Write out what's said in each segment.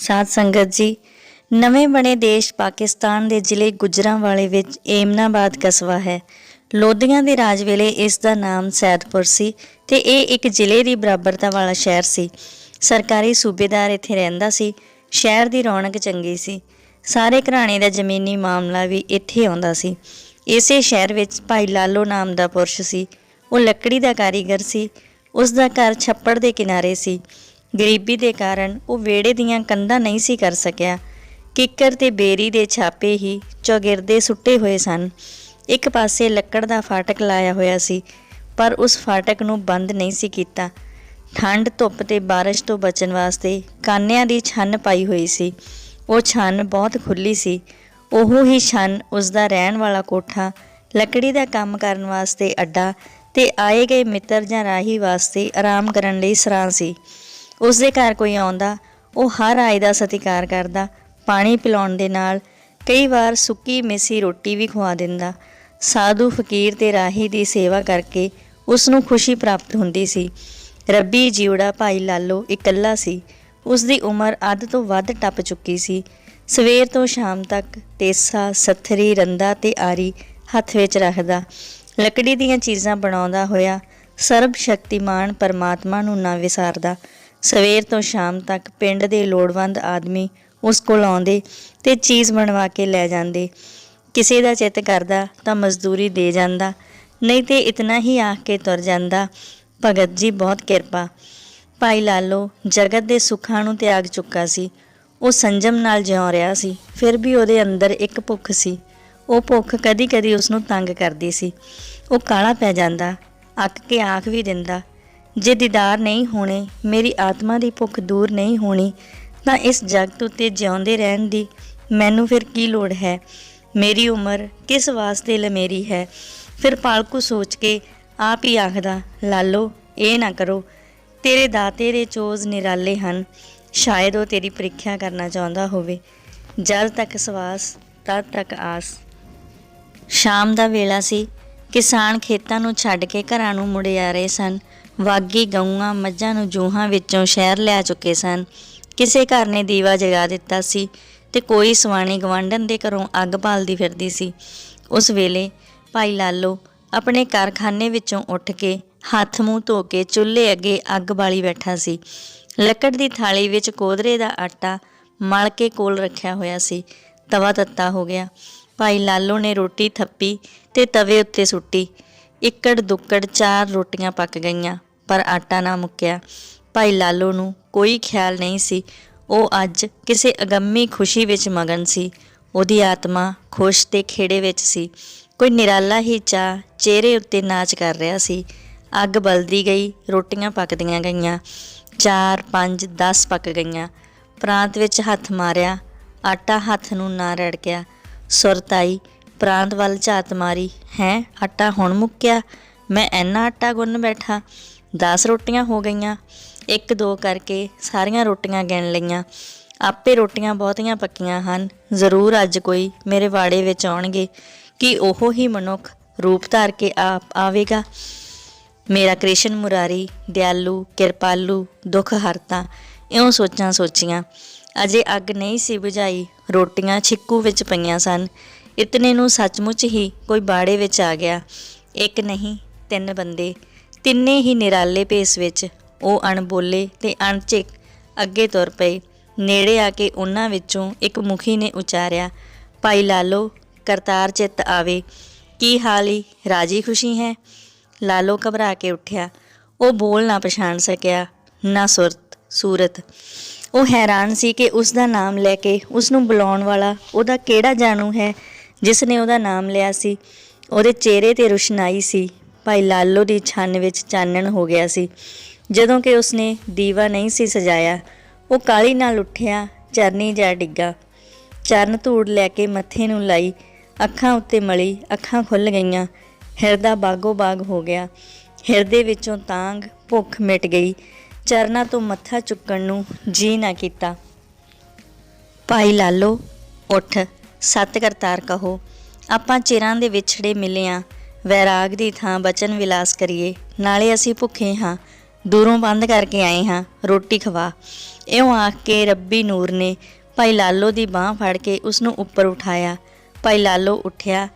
ਸਾਧ ਸੰਗਤ ਜੀ, ਨਵੇਂ ਬਣੇ ਦੇਸ਼ ਪਾਕਿਸਤਾਨ ਦੇ ਜ਼ਿਲ੍ਹੇ ਗੁਜਰਾਂਵਾਲੇ ਵਿੱਚ ਏਮਨਾਬਾਦ ਕਸਬਾ ਹੈ। ਲੋਧੀਆਂ ਦੇ ਰਾਜ ਵੇਲੇ ਇਸ ਦਾ ਨਾਮ ਸੈਦਪੁਰ ਸੀ ਤੇ ਇਹ ਇੱਕ ਜ਼ਿਲ੍ਹੇ ਦੀ ਬਰਾਬਰਤਾ ਵਾਲਾ ਸ਼ਹਿਰ ਸੀ। ਸਰਕਾਰੀ ਸੂਬੇਦਾਰ ਇੱਥੇ ਰਹਿੰਦਾ ਸੀ, ਸ਼ਹਿਰ ਦੀ ਰੌਣਕ ਚੰਗੀ ਸੀ। ਸਾਰੇ ਘਰਾਣੇ ਦਾ ਜ਼ਮੀਨੀ ਮਾਮਲਾ ਵੀ ਇੱਥੇ ਆਉਂਦਾ ਸੀ। ਇਸੇ ਸ਼ਹਿਰ ਵਿੱਚ ਭਾਈ ਲਾਲੋ ਨਾਮ ਦਾ ਪੁਰਸ਼ ਸੀ। ਉਹ ਲੱਕੜੀ ਦਾ ਕਾਰੀਗਰ ਸੀ। ਉਸ ਦਾ ਘਰ ਛੱਪੜ ਦੇ ਕਿਨਾਰੇ ਸੀ। ਗਰੀਬੀ ਦੇ ਕਾਰਨ ਉਹ ਵਿਹੜੇ ਦੀਆਂ ਕੰਧਾਂ ਨਹੀਂ ਸੀ ਕਰ ਸਕਿਆ। ਕਿੱਕਰ ਤੇ ਬੇਰੀ ਦੇ ਛਾਪੇ ਹੀ ਚੌਗਿਰਦੇ ਸੁੱਟੇ ਹੋਏ ਸਨ। ਇੱਕ ਪਾਸੇ ਲੱਕੜ ਦਾ ਫਾਟਕ ਲਾਇਆ ਹੋਇਆ ਸੀ, ਪਰ ਉਸ ਫਾਟਕ ਨੂੰ ਬੰਦ ਨਹੀਂ ਸੀ ਕੀਤਾ। ਠੰਡ, ਧੁੱਪ ਤੇ ਬਾਰਿਸ਼ ਤੋਂ ਬਚਣ ਵਾਸਤੇ ਕਾਨਿਆਂ ਦੀ ਛੰਨ ਪਾਈ ਹੋਈ ਸੀ। ਉਹ ਛੰਨ ਬਹੁਤ ਖੁੱਲੀ ਸੀ। ਉਹ ਹੀ ਛੰਨ ਉਸ ਦਾ ਰਹਿਣ ਵਾਲਾ ਕੋਠਾ, ਲੱਕੜੀ ਦਾ ਕੰਮ ਕਰਨ ਵਾਸਤੇ ਅੱਡਾ ਤੇ ਆਏ ਗਏ ਮਿੱਤਰ ਜਾਂ ਰਾਹੀ ਵਾਸਤੇ ਆਰਾਮ ਕਰਨ ਲਈ ਸਰਾਂ ਸੀ। ਉਸ ਦੇ ਘਰ ਕੋਈ ਆਉਂਦਾ, ਉਹ ਹਰ ਆਏ ਦਾ ਸਤਿਕਾਰ ਕਰਦਾ, ਪਾਣੀ ਪਿਲਾਉਣ ਦੇ ਨਾਲ, ਕਈ ਵਾਰ ਸੁੱਕੀ ਮਿੱਸੀ ਰੋਟੀ ਵੀ ਖਵਾ ਦਿੰਦਾ। ਸਾਧੂ ਫਕੀਰ ਤੇ ਰਾਹੀ ਦੀ ਸੇਵਾ ਕਰਕੇ ਉਸ ਨੂੰ ਖੁਸ਼ੀ ਪ੍ਰਾਪਤ ਹੁੰਦੀ ਸੀ। ਰੱਬੀ ਜੀਵੜਾ ਭਾਈ ਲਾਲੋ ਇਕੱਲਾ ਸੀ। ਉਸ ਦੀ ਉਮਰ ਅੱਧ ਤੋਂ ਵੱਧ ਟੱਪ ਚੁੱਕੀ ਸੀ। ਸਵੇਰ ਤੋਂ ਸ਼ਾਮ ਤੱਕ ਤੇਸਾ ਸੱਥਰੀ, ਰੰਦਾ ਤੇ ਆਰੀ ਹੱਥ ਵਿੱਚ ਰੱਖਦਾ। ਲੱਕੜੀ ਦੀਆਂ ਚੀਜ਼ਾਂ ਬਣਾਉਂਦਾ ਹੋਇਆ ਸਰਬ ਸ਼ਕਤੀਮਾਨ ਪਰਮਾਤਮਾ ਨੂੰ ਨਾ ਵਿਸਾਰਦਾ। ਸਵੇਰ ਤੋਂ ਸ਼ਾਮ ਤੱਕ ਪਿੰਡ ਦੇ ਲੋੜਵੰਦ ਆਦਮੀ ਉਸ ਕੋਲ ਆਉਂਦੇ ਤੇ ਚੀਜ਼ ਬਣਵਾ ਕੇ ਲੈ ਜਾਂਦੇ। ਕਿਸੇ ਦਾ ਚਿੱਤ ਕਰਦਾ ਤਾਂ ਮਜ਼ਦੂਰੀ ਦੇ ਜਾਂਦਾ, ਨਹੀਂ ਤੇ ਇਤਨਾ ਹੀ ਆਖ ਕੇ ਤੁਰ ਜਾਂਦਾ। ਭਗਤ ਜੀ, ਬਹੁਤ ਕਿਰਪਾ। ਭਾਈ ਲਾਲੋ, ਜਗਤ ਦੇ ਸੁੱਖਾਂ ਨੂੰ ਤਿਆਗ ਚੁੱਕਾ ਸੀ। ਉਹ ਸੰਜਮ ਨਾਲ ਜਿਉ ਰਿਹਾ ਸੀ, ਫਿਰ ਵੀ ਉਹਦੇ ਅੰਦਰ ਇੱਕ ਭੁੱਖ ਸੀ। ਉਹ ਭੁੱਖ ਕਦੀ-ਕਦੀ ਉਸ ਨੂੰ ਤੰਗ ਕਰਦੀ ਸੀ। ਉਹ ਕਾਲਾ ਪੈ ਜਾਂਦਾ, ਅੱਕ ਕੇ ਆਖ ਵੀ ਦਿੰਦਾ ਜੇ ਦੀਦਾਰ ਨਹੀਂ ਹੋਣੇ, ਮੇਰੀ ਆਤਮਾ ਦੀ ਭੁੱਖ ਦੂਰ ਨਹੀਂ ਹੋਣੀ, ਤਾਂ ਇਸ ਜਗਤ ਉੱਤੇ ਜਿਉਂਦੇ ਰਹਿਣ ਦੀ ਮੈਨੂੰ ਫਿਰ ਕੀ ਲੋੜ ਹੈ? ਮੇਰੀ ਉਮਰ ਕਿਸ ਵਾਸਤੇ ਲਮੇਰੀ ਹੈ? ਫਿਰ ਪਾਲਕੂ ਸੋਚ ਕੇ ਆਪ ਹੀ ਆਖਦਾ, ਲਾਲੋ, ਇਹ ਨਾ ਕਰੋ। ਤੇਰੇ ਦਾਤੇ ਦੇ ਚੋਜ਼ ਨਿਰਾਲੇ ਹਨ। ਸ਼ਾਇਦ ਉਹ ਤੇਰੀ ਪ੍ਰੀਖਿਆ ਕਰਨਾ ਚਾਹੁੰਦਾ ਹੋਵੇ। ਜਦ ਤੱਕ ਸਵਾਸ ਤਦ ਤੱਕ ਆਸ। ਸ਼ਾਮ ਦਾ ਵੇਲਾ ਸੀ। ਕਿਸਾਨ ਖੇਤਾਂ ਨੂੰ ਛੱਡ ਕੇ ਘਰਾਂ ਨੂੰ ਮੁੜੇ ਆ ਰਹੇ ਸਨ। ਵਾਗੀ ਗਊਆਂ ਮੱਝਾਂ ਨੂੰ ਜੂਹਾਂ ਵਿੱਚੋਂ ਸ਼ਹਿਰ ਲਿਆ ਚੁੱਕੇ ਸਨ। ਕਿਸੇ ਘਰ ਨੇ ਦੀਵਾ ਜਗਾ ਦਿੱਤਾ ਸੀ ਤੇ ਕੋਈ ਸਵਾਣੀ ਗਵਾਂਢਣ ਦੇ ਘਰੋਂ ਅੱਗ ਬਾਲਦੀ ਫਿਰਦੀ ਸੀ। ਉਸ ਵੇਲੇ ਭਾਈ ਲਾਲੋ ਆਪਣੇ ਕਾਰਖਾਨੇ ਵਿੱਚੋਂ ਉੱਠ ਕੇ ਹੱਥ ਮੂੰਹ ਧੋ ਕੇ ਚੁੱਲ੍ਹੇ ਅੱਗੇ ਅੱਗ ਬਾਲੀ ਬੈਠਾ ਸੀ। ਲੱਕੜ ਦੀ ਥਾਲੀ ਵਿੱਚ ਕੋਦਰੇ ਦਾ ਆਟਾ ਮਲ ਕੇ ਕੋਲ ਰੱਖਿਆ ਹੋਇਆ ਸੀ। ਤਵਾ ਤੱਤਾ ਹੋ ਗਿਆ। ਭਾਈ ਲਾਲੋ ਨੇ ਰੋਟੀ ਥੱਪੀ ਤੇ ਤਵੇ ਉੱਤੇ ਸੁੱਟੀ। ਇੱਕੜ ਦੁੱਕੜ ਚਾਰ ਰੋਟੀਆਂ ਪੱਕ ਗਈਆਂ। ਪਰ ਆਟਾ ਨਾ ਮੁੱਕਿਆ। ਭਾਈ ਲਾਲੋ ਨੂੰ ਕੋਈ ਖਿਆਲ ਨਹੀਂ ਸੀ। ਉਹ ਅੱਜ ਕਿਸੇ ਅਗੰਮੀ ਖੁਸ਼ੀ ਵਿੱਚ ਮਗਨ ਸੀ। ਉਹਦੀ ਆਤਮਾ ਖੁਸ਼ ਤੇ ਖੇੜੇ ਵਿੱਚ ਸੀ। ਕੋਈ ਨਿਰਾਲਾ ਹੀ ਚਾ ਚਿਹਰੇ ਉੱਤੇ ਨਾਚ ਕਰ ਰਿਹਾ ਸੀ। ਅੱਗ ਬਲਦੀ ਗਈ, ਰੋਟੀਆਂ ਪੱਕਦੀਆਂ ਗਈਆਂ। 4 5 10 ਪੱਕ ਗਈਆਂ। ਪ੍ਰਾਂਤ ਵਿੱਚ ਹੱਥ ਮਾਰਿਆ। ਆਟਾ ਹੱਥ ਨੂੰ ਨਾ ਰੜਕਿਆ। ਸੁਰਤ ਆਈ ਪ੍ਰਾਂਤ ਵੱਲ ਝਾਤ ਮਾਰੀ, ਹੈ, ਆਟਾ ਹੁਣ ਮੁੱਕਿਆ? ਮੈਂ ਇੰਨਾ ਆਟਾ ਗੁੰਨ ਬੈਠਾ। 10 ਰੋਟੀਆਂ ਹੋ ਗਈਆਂ, ਇੱਕ ਦੋ ਕਰਕੇ ਸਾਰੀਆਂ ਰੋਟੀਆਂ ਗਿਣ ਲਈਆਂ। ਆਪੇ ਰੋਟੀਆਂ ਬਹੁਤੀਆਂ ਪੱਕੀਆਂ ਹਨ। ਜ਼ਰੂਰ ਅੱਜ ਕੋਈ ਮੇਰੇ ਵਾੜੇ ਵਿੱਚ ਆਉਣਗੇ ਕਿ ਉਹ ਹੀ ਮਨੁੱਖ ਰੂਪ ਧਾਰ ਕੇ ਆ ਆਵੇਗਾ। ਮੇਰਾ ਕ੍ਰਿਸ਼ਨ ਮੁਰਾਰੀ, ਦਿਆਲੂ, ਕਿਰਪਾਲੂ, ਦੁੱਖ ਹਰਤਾ, ਇਉਂ ਸੋਚਾਂ ਸੋਚੀਆਂ। ਅਜੇ ਅੱਗ ਨਹੀਂ ਸੀ ਬੁਝਾਈ, ਰੋਟੀਆਂ ਛਿੱਕੂ ਵਿੱਚ ਪਈਆਂ ਸਨ। ਇਤਨੇ ਨੂੰ ਸੱਚਮੁੱਚ ਹੀ ਕੋਈ ਬਾੜੇ ਵਿੱਚ ਆ ਗਿਆ। ਇੱਕ ਨਹੀਂ, ਤਿੰਨ ਬੰਦੇ। ਤਿੰਨੇ ਹੀ ਨਿਰਾਲੇ ਭੇਸ ਵਿੱਚ ਉਹ ਅਣਬੋਲੇ ਤੇ ਅਣਚਿਕ ਅੱਗੇ ਤੁਰ ਪਏ। ਨੇੜੇ ਆ ਕੇ ਉਹਨਾਂ ਵਿੱਚੋਂ ਇੱਕ ਮੁਖੀ ਨੇ ਉਚਾਰਿਆ, ਭਾਈ ਲਾਲੋ, ਕਰਤਾਰ ਚਿੱਤ ਆਵੇ। ਕੀ ਹਾਲ ਈ? ਰਾਜੀ ਖੁਸ਼ੀ ਹੈ? ਲਾਲੋ ਘਬਰਾ ਕੇ ਉੱਠਿਆ। ਉਹ ਬੋਲ ਨਾ ਪਛਾਣ ਸਕਿਆ, ਨਾ ਸੁਰਤ, ਸੂਰਤ। ਉਹ ਹੈਰਾਨ ਸੀ ਕਿ ਉਸ ਦਾ ਨਾਮ ਲੈ ਕੇ ਉਸ ਨੂੰ ਬੁਲਾਉਣ ਵਾਲਾ ਉਹਦਾ ਕਿਹੜਾ ਜਾਣੂ ਹੈ, ਜਿਸ ਨੇ ਉਹਦਾ ਨਾਮ ਲਿਆ ਸੀ। ਉਹਦੇ ਚਿਹਰੇ ਤੇ ਰੁਸ਼ਨਾਈ ਸੀ ਭਾਈ ਲਾਲੋ ਦੀ ਛੰਨ ਵਿੱਚ ਚਾਨਣ ਹੋ ਗਿਆ ਸੀ। ਜਦੋਂ ਕਿ ਉਸਨੇ ਦੀਵਾ ਨਹੀਂ ਸੀ ਸਜਾਇਆ, ਉਹ ਕਾਲੀ ਨਾਲ ਉੱਠਿਆ, ਚਰਨੀ ਜਾ ਡਿੱਗਾ। ਚਰਨ ਧੂੜ ਲੈ ਕੇ ਮੱਥੇ ਨੂੰ ਲਾਈ, ਅੱਖਾਂ ਉੱਤੇ ਮਲੀ, ਅੱਖਾਂ ਖੁੱਲ ਗਈਆਂ। ਹਿਰਦਾ ਬਾਗੋ ਬਾਗ ਹੋ ਗਿਆ। ਹਿਰਦੇ ਵਿੱਚੋਂ ਤਾਂਗ ਭੁੱਖ ਮਿਟ ਗਈ। ਚਰਨਾਂ ਤੋਂ ਮੱਥਾ ਚੁੱਕਣ ਨੂੰ ਜੀ ਨਾ ਕੀਤਾ। ਭਾਈ ਲਾਲੋ, ਉੱਠ। ਸਤ ਕਰਤਾਰ ਕਹੋ, ਆਪਾਂ ਚਿਰਾਂ ਦੇ ਵਿਛੜੇ ਮਿਲੇ ਆਂ। ਵੈਰਾਗ ਦੀ ਥਾਂ ਬਚਨ ਵਿਲਾਸ ਕਰੀਏ। ਨਾਲੇ ਅਸੀਂ ਭੁੱਖੇ ਹਾਂ, ਦੂਰੋਂ ਬੰਦ ਕਰਕੇ ਆਏ ਹਾਂ, ਰੋਟੀ ਖਵਾ। ਇਉਂ ਆਖ ਕੇ ਰੱਬੀ ਨੂਰ ਨੇ ਭਾਈ ਲਾਲੋ ਦੀ ਬਾਹ ਫੜ ਕੇ ਉਸ ਨੂੰ ਉੱਪਰ ਉਠਾਇਆ। ਭਾਈ ਲਾਲੋ ਉੱਠਿਆ,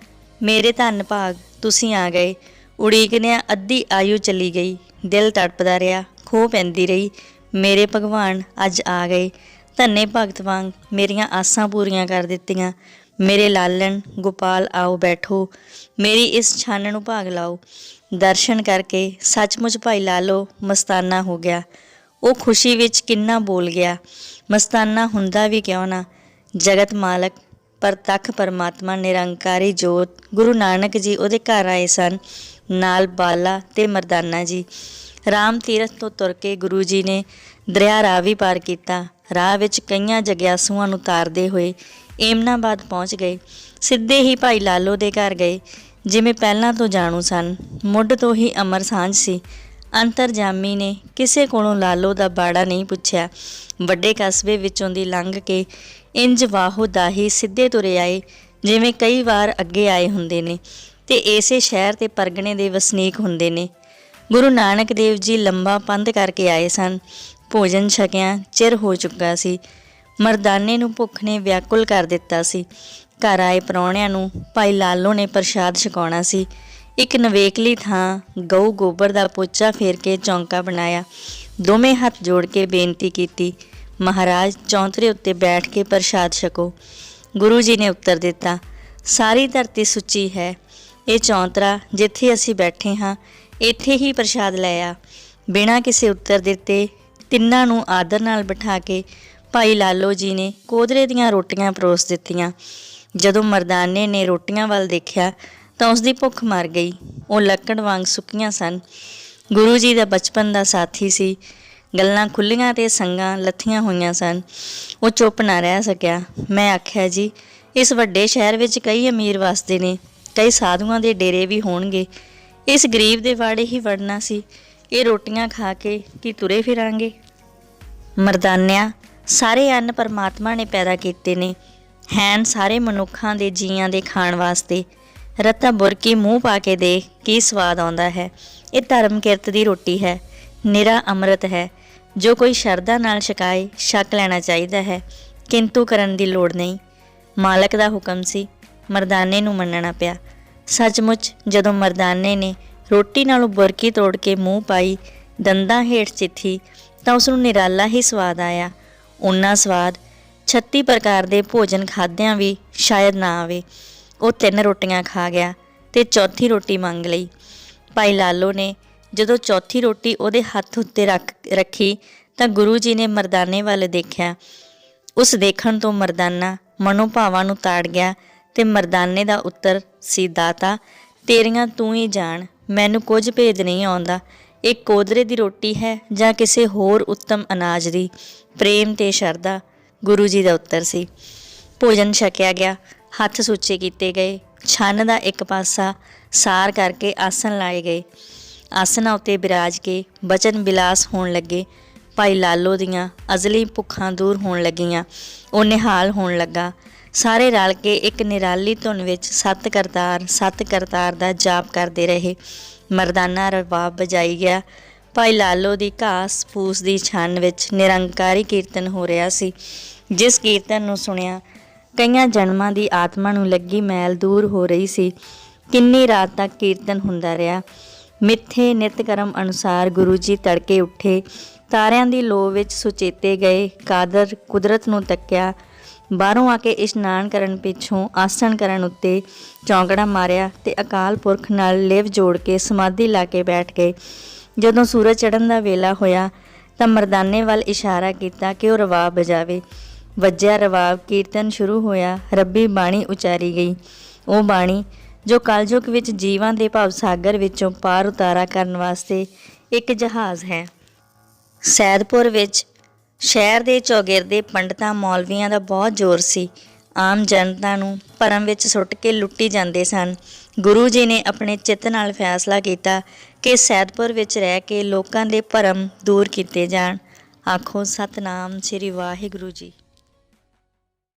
ਮੇਰੇ ਧੰਨ ਭਾਗ, ਤੁਸੀਂ ਆ ਗਏ। ਉਡੀਕਦਿਆਂ ਅੱਧੀ ਆਯੂ ਚਲੀ ਗਈ। ਦਿਲ ਤੜਪਦਾ ਰਿਹਾ ਖੋ ਪੈਂਦੀ ਰਹੀ, ਮੇਰੇ ਭਗਵਾਨ, ਅੱਜ ਆ ਗਏ। ਧੰਨੇ ਭਗਤ ਵਾਂਗ ਮੇਰੀਆਂ ਆਸਾਂ ਪੂਰੀਆਂ ਕਰ ਦਿੱਤੀਆਂ। ਮੇਰੇ ਲਾਲਣ, ਗੋਪਾਲ ਆਓ ਬੈਠੋ, ਮੇਰੀ ਇਸ ਛਾਨ ਨੂੰ ਭਾਗ ਲਾਓ। ਦਰਸ਼ਨ ਕਰਕੇ ਸੱਚਮੁੱਚ ਭਾਈ ਲਾਲੋ, ਮਸਤਾਨਾ ਹੋ ਗਿਆ। ਉਹ ਖੁਸ਼ੀ ਵਿੱਚ ਕਿੰਨਾ ਬੋਲ ਗਿਆ। ਮਸਤਾਨਾ ਹੁੰਦਾ ਵੀ ਕਿਉਂ ਨਾ? ਜਗਤ ਮਾਲਕ ਪ੍ਰਤੱਖ ਪਰਮਾਤਮਾ ਨਿਰੰਕਾਰੀ ਜੋਤ, ਗੁਰੂ ਨਾਨਕ ਜੀ ਉਹਦੇ ਘਰ ਆਏ ਸਨ, ਨਾਲ ਬਾਲਾ ਤੇ ਮਰਦਾਨਾ ਜੀ। ਰਾਮ ਤੀਰਥ ਤੋਂ ਤੁਰ ਕੇ ਗੁਰੂ ਜੀ ਨੇ ਦਰਿਆ ਰਾਵੀ ਪਾਰ ਕੀਤਾ। ਰਾਹ ਵਿੱਚ ਕਈਆਂ ਜਗਿਆਸੂਆਂ ਨੂੰ ਤਾਰਦੇ ਹੋਏ ਏਮਨਾਬਾਦ ਪਹੁੰਚ ਗਏ। ਸਿੱਧੇ ਹੀ ਭਾਈ ਲਾਲੋ ਦੇ ਘਰ ਗਏ, ਜਿਵੇਂ ਪਹਿਲਾਂ ਤੋਂ ਜਾਣੂ ਸਨ। ਮੁੱਢ ਤੋਂ ਹੀ ਅਮਰ ਸਾਂਝ ਸੀ। ਅੰਤਰਜਾਮੀ ਨੇ ਕਿਸੇ ਕੋਲੋਂ ਲਾਲੋ ਦਾ ਬਾੜਾ ਨਹੀਂ ਪੁੱਛਿਆ। ਵੱਡੇ ਕਸਬੇ ਵਿੱਚੋਂ ਦੀ ਲੰਘ ਕੇ ਇੰਜ ਵਾਹੋ ਦਾਹੀ ਸਿੱਧੇ ਤੁਰੇ ਆਏ, ਜਿਵੇਂ ਕਈ ਵਾਰ ਅੱਗੇ ਆਏ ਹੁੰਦੇ ਨੇ। ਤੇ ਇਸੇ ਸ਼ਹਿਰ ਤੇ ਪਰਗਣੇ ਦੇ ਵਸਨੀਕ ਹੁੰਦੇ ਨੇ। ਗੁਰੂ ਨਾਨਕ ਦੇਵ ਜੀ ਲੰਬਾ ਪੰਧ ਕਰਕੇ ਆਏ ਸਨ। ਭੋਜਨ ਛਕਿਆ ਚਿਰ ਹੋ ਚੁੱਕਾ ਸੀ। ਮਰਦਾਨੇ ਨੂੰ ਭੁੱਖ ਨੇ ਵਿਆਕੁਲ ਕਰ ਦਿੱਤਾ ਸੀ। ਘਰ ਆਏ ਪ੍ਰਾਹੁਣਿਆਂ ਨੂੰ ਭਾਈ ਲਾਲੋ ਨੇ ਪ੍ਰਸ਼ਾਦ ਛਕਾਉਣਾ ਸੀ। ਇੱਕ ਨਵੇਕਲੀ ਥਾਂ ਗਊ ਗੋਬਰ ਦਾ ਪੋਚਾ ਫੇਰ ਕੇ ਚੌਂਕਾ ਬਣਾਇਆ। ਦੋਵੇਂ ਹੱਥ ਜੋੜ ਕੇ ਬੇਨਤੀ ਕੀਤੀ, ਮਹਾਰਾਜ, ਚੌਂਤਰੇ ਉੱਤੇ ਬੈਠ ਕੇ ਪ੍ਰਸ਼ਾਦ ਛਕੋ। ਗੁਰੂ ਜੀ ਨੇ ਉੱਤਰ ਦਿੱਤਾ, ਸਾਰੀ ਧਰਤੀ ਸੁੱਚੀ ਹੈ। ਇਹ ਚੌਂਤਰਾ ਜਿੱਥੇ ਅਸੀਂ ਬੈਠੇ ਹਾਂ, ਇੱਥੇ ਹੀ ਪ੍ਰਸ਼ਾਦ ਲੈ ਆ। ਬਿਨਾਂ ਕਿਸੇ ਉੱਤਰ ਦਿੱਤੇ ਤਿੰਨਾਂ ਨੂੰ ਆਦਰ ਨਾਲ ਬਿਠਾ ਕੇ ਭਾਈ ਲਾਲੋ ਜੀ ਨੇ ਕੋਦਰੇ ਦੀਆਂ ਰੋਟੀਆਂ ਪਰੋਸ ਦਿੱਤੀਆਂ। ਜਦੋਂ ਮਰਦਾਨੇ ਨੇ ਰੋਟੀਆਂ ਵੱਲ ਦੇਖਿਆ ਤਾਂ ਉਸ ਦੀ ਭੁੱਖ ਮਰ ਗਈ। ਉਹ ਲੱਕੜ ਵਾਂਗ ਸੁੱਕੀਆਂ ਸਨ। ਗੁਰੂ ਜੀ ਦਾ ਬਚਪਨ ਦਾ ਸਾਥੀ ਸੀ। ਗੱਲਾਂ ਖੁੱਲੀਆਂ ਤੇ ਸੰਗਾਂ ਲੱਥੀਆਂ ਹੋਈਆਂ ਸਨ। ਉਹ ਚੁੱਪ ਨਾ ਰਹਿ ਸਕਿਆ। ਮੈਂ ਆਖਿਆ, ਜੀ, ਇਸ ਵੱਡੇ ਸ਼ਹਿਰ ਵਿੱਚ ਕਈ ਅਮੀਰ ਵਸਦੇ ਨੇ। ਕਈ ਸਾਧੂਆਂ ਦੇ ਡੇਰੇ ਵੀ ਹੋਣਗੇ। ਇਸ ਗਰੀਬ ਦੇ ਵਾੜੇ ਹੀ ਵੜਨਾ ਸੀ। ਇਹ ਰੋਟੀਆਂ ਖਾ ਕੇ ਕੀ ਤੁਰੇ ਫਿਰਾਂਗੇ? ਮਰਦਾਨਿਆਂ ਸਾਰੇ ਅੰਨ ਪਰਮਾਤਮਾ ਨੇ ਪੈਦਾ ਕੀਤੇ ਨੇ। ਹੈਨ ਸਾਰੇ ਮਨੁੱਖਾਂ ਦੇ ਜੀਆਂ ਦੇ ਖਾਣ ਵਾਸਤੇ। ਰਤਾ ਬੁਰਕੀ ਮੂੰਹ ਪਾ ਕੇ ਦੇਖ ਕੀ ਸਵਾਦ ਆਉਂਦਾ ਹੈ। ਇਹ ਧਰਮ ਕਿਰਤ ਦੀ ਰੋਟੀ ਹੈ। ਨਿਰਾ ਅੰਮ੍ਰਿਤ ਹੈ। ਜੋ ਕੋਈ ਸ਼ਰਧਾ ਨਾਲ ਛਕਾਏ, ਛਕ ਲੈਣਾ ਚਾਹੀਦਾ ਹੈ। ਕਿੰਤੂ ਕਰਨ ਦੀ ਲੋੜ ਨਹੀਂ। ਮਾਲਕ ਦਾ ਹੁਕਮ ਸੀ। ਮਰਦਾਨੇ ਨੂੰ ਮੰਨਣਾ ਪਿਆ। ਸੱਚਮੁੱਚ ਜਦੋਂ ਮਰਦਾਨੇ ਨੇ ਰੋਟੀ ਨਾਲੋਂ ਬੁਰਕੀ ਤੋੜ ਕੇ ਮੂੰਹ ਪਾਈ, ਦੰਦਾਂ ਹੇਠ ਚਿੱਥੀ, ਤਾਂ ਉਸ ਨੂੰ ਨਿਰਾਲਾ ਹੀ ਸਵਾਦ ਆਇਆ। ਉਨਾ ਸਵਾਦ 36 ਪ੍ਰਕਾਰ ਦੇ ਭੋਜਨ ਖਾਦਿਆਂ ਵੀ ਸ਼ਾਇਦ ਨਾ ਆਵੇ। ਉਹ ਤਿੰਨ ਰੋਟੀਆਂ ਖਾ ਗਿਆ ਤੇ ਚੌਥੀ ਰੋਟੀ ਮੰਗ ਲਈ। ਭਾਈ ਲਾਲੋ ਨੇ ਜਦੋਂ ਚੌਥੀ ਰੋਟੀ ਉਹਦੇ ਹੱਥ ਉੱਤੇ ਰੱਖ, ਰੱਖੀ ਤਾਂ ਗੁਰੂ ਜੀ ਨੇ ਮਰਦਾਨੇ ਵੱਲ ਦੇਖਿਆ। ਉਸ ਦੇਖਣ ਤੋਂ ਮਰਦਾਨਾ ਮਨੋਭਾਵਾਂ ਨੂੰ ਤਾੜ ਗਿਆ ਤੇ ਮਰਦਾਨੇ ਦਾ ਉੱਤਰ, ਸੀ ਦਾਤਾ, ਤੇਰੀਆਂ ਤੂੰ ਹੀ ਜਾਣ, ਮੈਨੂੰ ਕੁਝ ਭੇਦ ਨਹੀਂ ਆਉਂਦਾ। ਇਹ ਕੋਦਰੇ ਦੀ ਰੋਟੀ ਹੈ ਜਾਂ ਕਿਸੇ ਹੋਰ ਉੱਤਮ ਅਨਾਜ ਦੀ? ਪ੍ਰੇਮ ਤੇ ਸ਼ਰਧਾ, ਗੁਰੂ ਜੀ ਦਾ ਉੱਤਰ ਸੀ। ਭੋਜਨ ਛਕਿਆ ਗਿਆ, ਹੱਥ ਸੁੱਚੇ ਕੀਤੇ ਗਏ। ਛੰਨ ਦਾ ਇੱਕ ਪਾਸਾ ਸਾਰ ਕਰਕੇ ਆਸਨ ਲਾਏ ਗਏ। ਆਸਨਾਂ ਉੱਤੇ ਬਿਰਾਜ ਕੇ ਬਚਨ ਬਿਲਾਸ ਹੋਣ ਲੱਗੇ। ਭਾਈ ਲਾਲੋ ਦੀਆਂ ਅਜ਼ਲੀ ਭੁੱਖਾਂ ਦੂਰ ਹੋਣ ਲੱਗੀਆਂ। ਉਹ ਨਿਹਾਲ ਹੋਣ ਲੱਗਾ। ਸਾਰੇ ਰਲ ਕੇ ਇੱਕ ਨਿਰਾਲੀ ਧੁਨ ਵਿੱਚ ਸੱਤ ਕਰਤਾਰ ਸੱਤ ਕਰਤਾਰ ਦਾ ਜਾਪ ਕਰਦੇ ਰਹੇ। ਮਰਦਾਨਾ ਰਬਾਬ ਵਜਾਈ ਗਿਆ। ਭਾਈ ਲਾਲੋ ਦੀ ਘਾਸ ਫੂਸ ਦੀ ਛਾਨ ਵਿੱਚ ਨਿਰੰਕਾਰੀ ਕੀਰਤਨ ਹੋ ਰਿਹਾ ਸੀ। ਜਿਸ ਕੀਰਤਨ ਨੂੰ ਸੁਣਿਆ ਕਈਆਂ ਜਨਮਾਂ ਦੀ ਆਤਮਾ ਨੂੰ ਲੱਗੀ ਮੈਲ ਦੂਰ ਹੋ ਰਹੀ ਸੀ। ਕਿੰਨੀ ਰਾਤ ਤੱਕ ਕੀਰਤਨ ਹੁੰਦਾ ਰਿਹਾ। ਮਿੱਥੇ ਨਿਤ ਅਨੁਸਾਰ ਗੁਰੂ ਜੀ ਤੜਕੇ ਉੱਠੇ। ਤਾਰਿਆਂ ਦੀ ਲੋ ਵਿੱਚ ਸੁਚੇਤੇ ਗਏ। ਕਾਦਰ ਕੁਦਰਤ ਨੂੰ ਤੱਕਿਆ। ਬਾਹਰੋਂ ਆ ਕੇ ਇਸ਼ਨਾਨ ਕਰਨ ਪਿੱਛੋਂ ਆਸਣ ਕਰਨ ਉੱਤੇ ਚੌਂਕੜਾ ਮਾਰਿਆ ਤੇ ਅਕਾਲ ਪੁਰਖ ਨਾਲ ਲਿਵ ਜੋੜ ਕੇ ਸਮਾਧੀ ਲਾ ਕੇ ਬੈਠ ਗਏ। ਜਦੋਂ ਸੂਰਜ ਚੜ੍ਹਨ ਦਾ ਵੇਲਾ ਹੋਇਆ ਤਾਂ ਮਰਦਾਨੇ ਵੱਲ ਇਸ਼ਾਰਾ ਕੀਤਾ ਕਿ ਉਹ ਰਵਾਬ ਵਜਾਵੇ। ਵੱਜਿਆ ਰਵਾਬ, ਕੀਰਤਨ ਸ਼ੁਰੂ ਹੋਇਆ, ਰੱਬੀ ਬਾਣੀ ਉਚਾਰੀ ਗਈ। ਉਹ ਬਾਣੀ ਜੋ ਕਲਯੁਗ ਵਿੱਚ ਜੀਵਾਂ ਦੇ ਭਵ ਸਾਗਰ ਵਿੱਚੋਂ ਪਾਰ ਉਤਾਰਾ ਕਰਨ ਵਾਸਤੇ ਇੱਕ ਜਹਾਜ਼ ਹੈ। ਸੈਦਪੁਰ ਵਿੱਚ ਸ਼ਹਿਰ ਦੇ ਚੌਗਿਰਦੇ ਪੰਡਤਾਂ ਮੌਲਵੀਆਂ ਦਾ ਬਹੁਤ ਜ਼ੋਰ ਸੀ। ਆਮ ਜਨਤਾ ਨੂੰ ਭਰਮ ਵਿੱਚ ਸੁੱਟ ਕੇ ਲੁੱਟੀ ਜਾਂਦੇ ਸਨ। ਗੁਰੂ ਜੀ ਨੇ ਆਪਣੇ ਚਿੱਤ ਨਾਲ ਫੈਸਲਾ ਕੀਤਾ ਕਿ ਸੈਦਪੁਰ ਵਿੱਚ ਰਹਿ ਕੇ ਲੋਕਾਂ ਦੇ ਭਰਮ ਦੂਰ ਕੀਤੇ ਜਾਣ। ਆਖੋ ਸਤਨਾਮ ਸ੍ਰੀ ਵਾਹਿਗੁਰੂ ਜੀ।